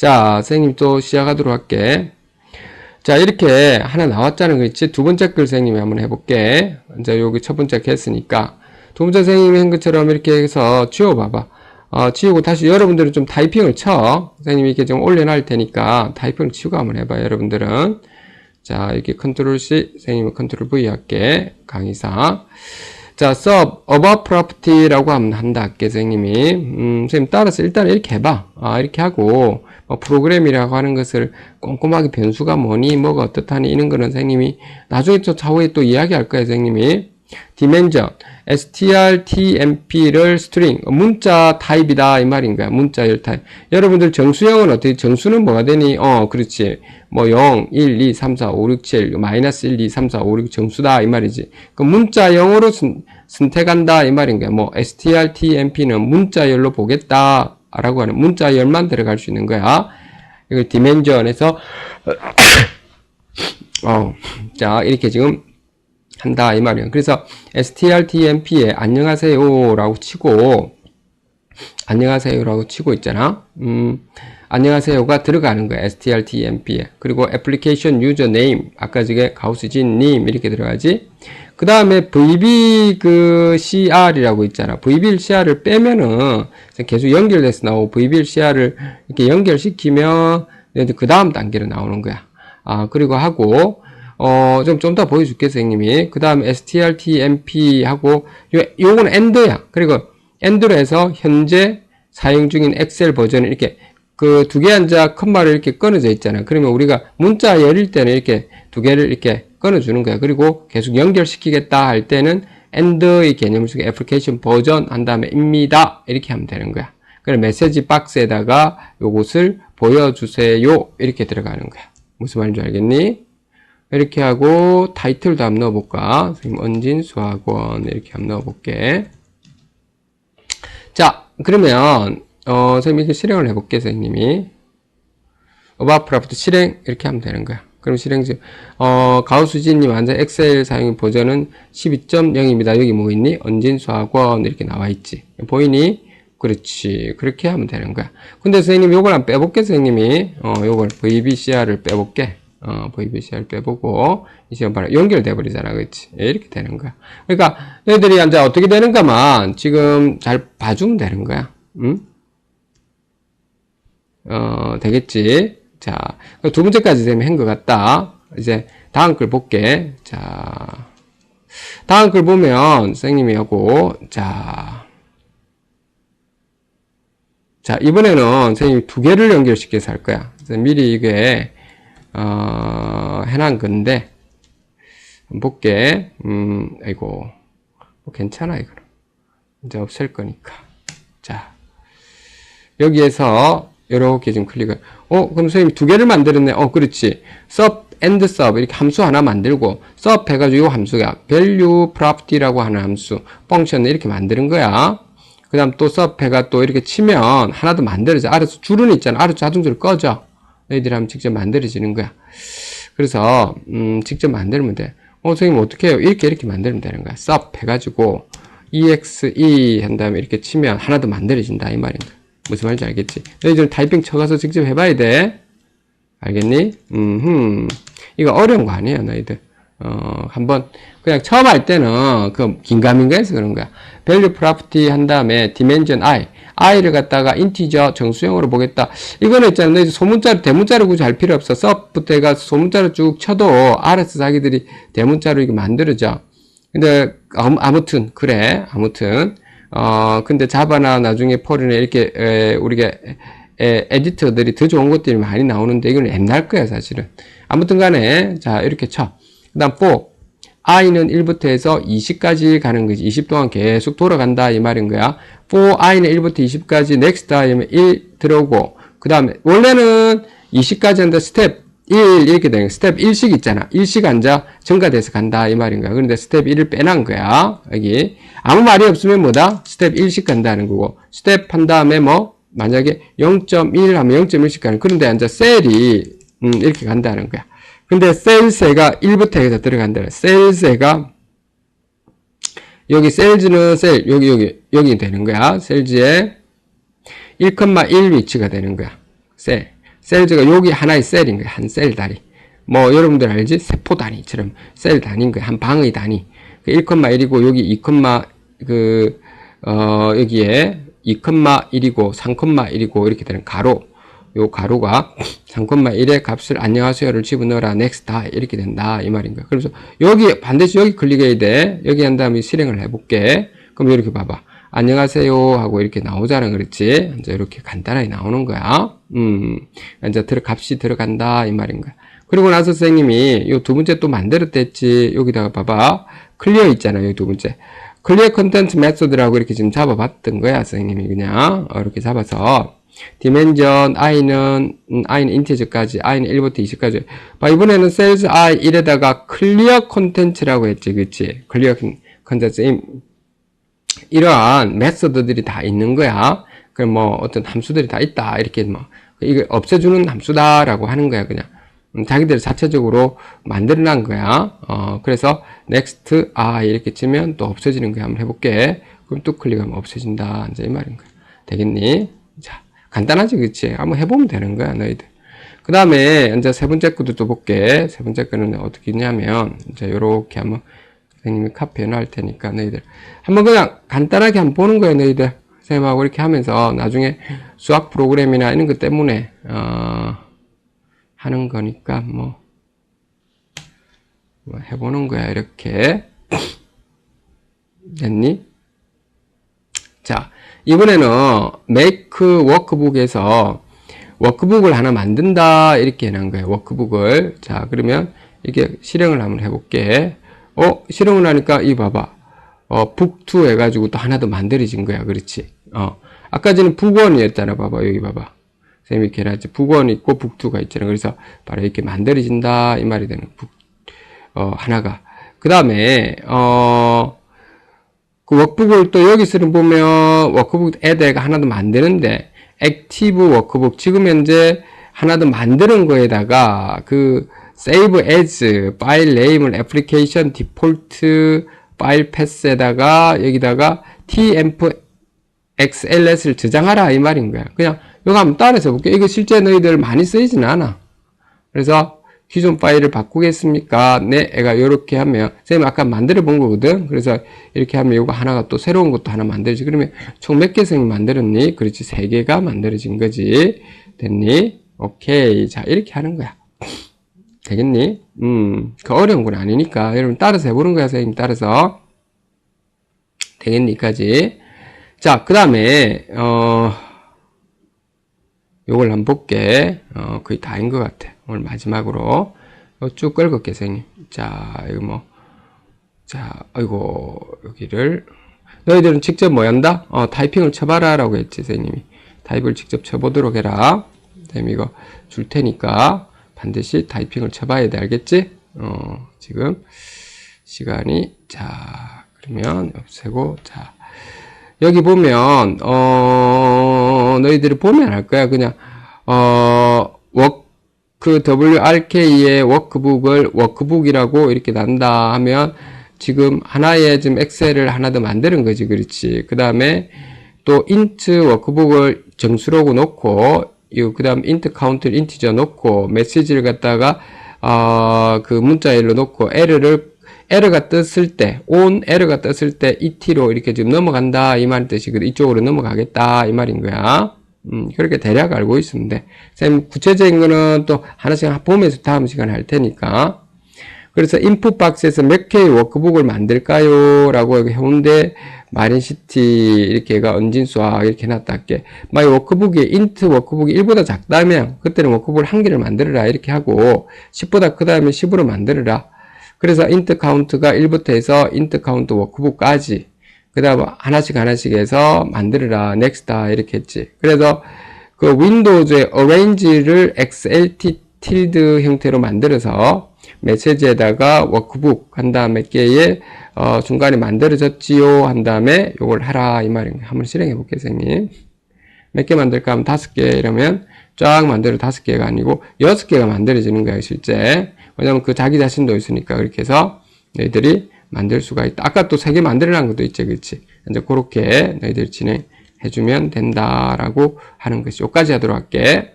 자, 선생님 또 시작하도록 할게. 자, 이렇게 하나 나왔잖아. 그렇지? 두 번째 글 선생님이 한번 해볼게. 이제 여기 첫 번째 했으니까. 두 번째 선생님이 한 것처럼 이렇게 해서 지워봐봐. 어, 지우고 다시 여러분들은 좀 타이핑을 쳐. 선생님이 이렇게 좀 올려놓을 테니까 타이핑을 치고 한번 해봐요. 여러분들은. 자, 이렇게 컨트롤 C, 선생님은 컨트롤 V 할게. 강의사. 자, sub, above property라고 한다. 할게, 선생님이. 음, 선생님 따라서 일단 이렇게 해봐. 아, 이렇게 하고, 뭐 프로그램이라고 하는 것을 꼼꼼하게 변수가 뭐니, 뭐가 어떻다니, 이런 거는 선생님이 나중에 또 차후에 또 이야기할 거예요, 선생님이. Dimension, strtmp를 string, 문자 타입이다, 이 말인 거야. 문자 열 타입. 여러분들 정수형은 어떻게, 정수는 뭐가 되니? 어, 그렇지. 뭐 0, 1, 2, 3, 4, 5, 6, 7, 마이너스 1, 2, 3, 4, 5, 6 정수다, 이 말이지. 그 문자형으로 선, 선택한다, 이 말인 거야. 뭐 strtmp는 문자열로 보겠다, 라고 하는 문자열만 들어갈 수 있는 거야. 이걸 디멘전에서, 어, 자, 이렇게 지금 한다 이 말이에요. 그래서 strtmp에 안녕하세요라고 치고 안녕하세요라고 치고 있잖아. 음, 안녕하세요가 들어가는 거야. strtmp에. 그리고 application user name 아까 저게 가우스진 님 이렇게 들어가지. 그 다음에 vb 그 cr이라고 있잖아. vb cr을 빼면은 계속 연결돼서 나오고 vb cr을 이렇게 연결시키면 그 다음 단계로 나오는 거야. 아 그리고 하고 어, 좀, 좀 더 보여줄게, 선생님이. 그 다음 strtmp 하고, 요, 요거는 end야. 그리고 end로 해서 현재 사용 중인 엑셀 버전을 이렇게 그 두 개 한자 컴마를 이렇게 끊어져 있잖아. 그러면 우리가 문자 열릴 때는 이렇게 두 개를 이렇게 끊어주는 거야. 그리고 계속 연결시키겠다 할 때는 end의 개념을 쓰고 애플리케이션 버전 한 다음에 입니다. 이렇게 하면 되는 거야. 그래 메시지 박스에다가 요것을 보여주세요. 이렇게 들어가는 거야. 무슨 말인지 알겠니? 이렇게 하고 타이틀도 한번 넣어볼까? 선생님 언진 수학원 이렇게 한번 넣어볼게. 자 그러면 어, 선생님이 이렇게 실행을 해볼게 선생님이 어바프라프트 실행 이렇게 하면 되는 거야. 그럼 실행 지 어, 가우스진님 완전 엑셀 사용 버전은 12.0입니다. 여기 뭐 있니? 언진 수학원 이렇게 나와 있지. 보이니? 그렇지. 그렇게 하면 되는 거야. 근데 선생님 요걸 안 빼볼게 선생님이 어, 요걸 VBCR을 빼볼게. 어, VBCR 빼보고, 이제 바로 연결돼 버리잖아. 그렇지? 예, 이렇게 되는 거야. 그러니까, 너희들이 이제 어떻게 되는가만 지금 잘 봐주면 되는 거야. 응? 어, 되겠지? 자, 두 번째까지 되면 한 것 같다. 이제 다음 글 볼게. 자, 다음 글 보면, 선생님이 하고, 자, 자, 이번에는 선생님이 두 개를 연결시켜서 할 거야. 미리 이게, 어, 해놓은 건데, 볼게. 음, 아이고. 뭐 괜찮아, 이거. 이제 없앨 거니까. 자. 여기에서, 이렇게 좀 클릭을. 어, 그럼 선생님 두 개를 만들었네. 어, 그렇지. sub, and sub. 이렇게 함수 하나 만들고, sub 해가지고 이 함수가 value property라고 하는 함수, 펑션을 이렇게 만드는 거야. 그 다음 또 sub 해가 또 이렇게 치면 하나 더 만들어져. 아래서 줄은 있잖아. 아래 자동적으로 꺼져. 너희들이 하면 직접 만들어지는 거야. 그래서 음, 직접 만들면 돼. 어, 선생님 어떻게 해요? 이렇게 이렇게 만들면 되는 거야. sub 해가지고 exe 한 다음에 이렇게 치면 하나 더 만들어진다 이 말인 거야. 무슨 말인지 알겠지? 너희들 타이핑 쳐가서 직접 해봐야 돼. 알겠니? 음, 이거 어려운 거 아니에요, 너희들. 어, 한번, 그냥 처음 할 때는, 그, 긴가민가해서 그런 거야. value property 한 다음에 dimension i. i를 갖다가 인티저 정수형으로 보겠다. 이거는 있잖아. 너 소문자로, 대문자로 굳이 할 필요 없어. 서부터 해가 소문자로 쭉 쳐도 알아서 자기들이 대문자로 이거 만들어져. 근데, 아무튼, 그래. 아무튼. 어, 근데 자바나 나중에 폴이나 이렇게, 에, 우리가, 에, 에디터들이 더 좋은 것들이 많이 나오는데 이건 옛날 거야, 사실은. 아무튼 간에, 자, 이렇게 쳐. 그 다음, 4. I는 1부터 해서 20까지 가는 거지. 20 동안 계속 돌아간다 이 말인 거야. for i는 1부터 20까지 next 하면 1 들어오고 그 다음에 원래는 20까지 한다 스텝 1 이렇게 되는. 스텝 1씩 있잖아. 1씩 앉아 증가돼서 간다 이 말인 거야. 그런데 스텝 1을 빼놓은 거야. 여기 아무 말이 없으면 뭐다? 스텝 1씩 간다는 거고 스텝 한 다음에 뭐 만약에 0.1 하면 0.1씩 가는 그런데 앉아 셀이 음, 이렇게 간다는 거야. 근데 셀세가 1부터 해서 들어간다. 셀세가 여기 셀즈는 셀 여기 여기 여기 되는 거야. 셀즈에 1,1 위치가 되는 거야. 셀. 셀즈가 여기 하나의 셀인 거야. 한 셀 단위. 뭐 여러분들 알지? 세포 단위처럼 셀 단위인 거야. 한 방의 단위. 그 1,1이고 여기 2, 그, 어, 여기에 2,1이고 3,1이고 이렇게 되는 가로. 요 가로가 3,1의 값을 안녕하세요를 집어넣어라. next 다 이렇게 된다. 이 말인 거야. 그래서 여기 반드시 여기 클릭해야 돼. 여기 한 다음에 실행을 해볼게. 그럼 이렇게 봐봐. 안녕하세요 하고 이렇게 나오잖아. 그렇지? 이제 이렇게 간단하게 나오는 거야. 음. 이제 들어 값이 들어간다. 이 말인 거야. 그리고 나서 선생님이 요 두 번째 또 만들었댔지. 여기다가 봐봐. 클리어 있잖아 요. 두 번째. 클리어 컨텐츠 메소드라고 이렇게 지금 잡아봤던 거야. 선생님이 그냥. 어, 이렇게 잡아서. 디멘전 i는 음, i는 인티저까지 i는 1부터 20까지. 봐 이번에는 셀즈 i 1에다가 클리어 콘텐츠라고 했지 그치? 클리어 콘텐츠. 이러한 메소드들이 다 있는 거야. 그럼 뭐 어떤 함수들이 다 있다. 이렇게 뭐 이거 없애주는 함수다라고 하는 거야 그냥. 음, 자기들 자체적으로 만들어난 거야. 어 그래서 next i 이렇게 치면 또 없어지는 거야. 한번 해볼게. 그럼 또 클릭하면 없어진다. 이제 이 말인 거야. 되겠니? 자 간단하지, 그치? 한번 해보면 되는 거야, 너희들. 그 다음에, 이제 세 번째 것도 또 볼게. 세 번째 거는 어떻게 있냐면, 이제 요렇게 한번, 선생님이 카피해 놓을 테니까, 너희들. 한번 그냥 간단하게 한번 보는 거야, 너희들. 선생님하고 이렇게 하면서, 나중에 수학 프로그램이나 이런 것 때문에, 어, 하는 거니까, 뭐, 뭐 해보는 거야, 이렇게. 됐니? 자, 이번에는 make 워크북에서 워크북을 하나 만든다 이렇게 해놓은 거예요. 워크북을 자 그러면 이렇게 실행을 한번 해볼게. 어 실행을 하니까 이 봐봐. 어 북2 해가지고 또 하나 더 만들어진 거야. 그렇지. 어 아까 전에 북원이었잖아. 봐봐 여기 봐봐. 선생님이 이렇게 해놨지. 북원 있고 북2가 있잖아. 그래서 바로 이렇게 만들어진다 이 말이 되는 북, 어 하나가. 그 다음에 어 그 워크북을 또 여기서는 보면 워크북 에드가 하나 더 만드는데 액티브 워크북 지금 현재 하나 더 만드는 거에다가 그 save as 파일 네임을 애플리케이션 디폴트 파일 패스에다가 여기다가 tmp xls를 저장하라 이 말인 거야. 그냥 이거 한번 따라서 볼게. 이거 실제 너희들 많이 쓰이진 않아. 그래서 기존 파일을 바꾸겠습니까? 네, 애가 이렇게 하면 쌤 아까 만들어 본 거거든. 그래서 이렇게 하면 이거 하나가 또 새로운 것도 하나 만들지. 그러면 총 몇개쌤 만들었니? 그렇지, 세 개가 만들어진 거지. 됐니? 오케이. 자, 이렇게 하는 거야. 되겠니? 음, 그 어려운 건 아니니까 여러분 따라서 해보는 거야, 선생님 따라서. 되겠니까지. 자, 그 다음에 어. 요걸 한번 볼게. 어, 거의 다인 것 같아. 오늘 마지막으로. 쭉 끌을게, 선생님. 자, 이거 뭐. 자, 아이고, 여기를. 너희들은 직접 뭐 한다? 어, 타이핑을 쳐봐라. 라고 했지, 선생님이. 타입을 직접 쳐보도록 해라. 선생님 이거 줄 테니까 반드시 타이핑을 쳐봐야 돼. 알겠지? 어, 지금 시간이. 자, 그러면 없애고. 자. 여기 보면 어 너희들이 보면 알 거야 그냥 어 워 크 WRK의 워크북을 워크북이라고 이렇게 난다 하면 지금 하나의 지금 엑셀을 하나 더 만드는 거지 그렇지 그 다음에 또 인트 워크북을 정수로고 놓고 그 다음 인트 카운트를 인티저 놓고 메시지를 갖다가 어 그 문자일로 놓고 에러를 에러가 떴을 때, 온 에러가 떴을 때 ET로 이렇게 지금 넘어간다 이 말 뜻이거든. 이쪽으로 넘어가겠다 이 말인 거야. 음, 그렇게 대략 알고 있습니다. 쌤 구체적인 거는 또 하나씩 보면서 다음 시간에 할 테니까. 그래서 인풋 박스에서 몇 개의 워크북을 만들까요? 라고 해온데 마린시티 이렇게가 언진수학 이렇게 해놨다 할게. 마이 워크북이 인트 워크북이 1보다 작다면 그때는 워크북을 한 개를 만들어라 이렇게 하고 10보다 크다면 10으로 만들어라. 그래서 인트 카운트가 1부터 해서 인트 카운트 워크북까지 그 다음 하나씩 하나씩 해서 만들어라 넥스다 이렇게 했지. 그래서 그 윈도우즈의 arrange를 xlt 틸드 형태로 만들어서 메시지에다가 워크북 한 다음에 개의 어, 중간에 만들어졌지요 한 다음에 요걸 하라 이가 한번 실행해 볼게요 선생님. 몇 개 만들까? 하면 다섯 개 이러면 쫙 만들어 다섯 개가 아니고 여섯 개가 만들어지는 거예요 실제. 왜냐면 그 자기 자신도 있으니까 그렇게 해서 너희들이 만들 수가 있다. 아까 또 세 개 만들어놓은 것도 있지, 그렇지? 이제 그렇게 너희들 진행해주면 된다라고 하는 것이. 여기까지 하도록 할게.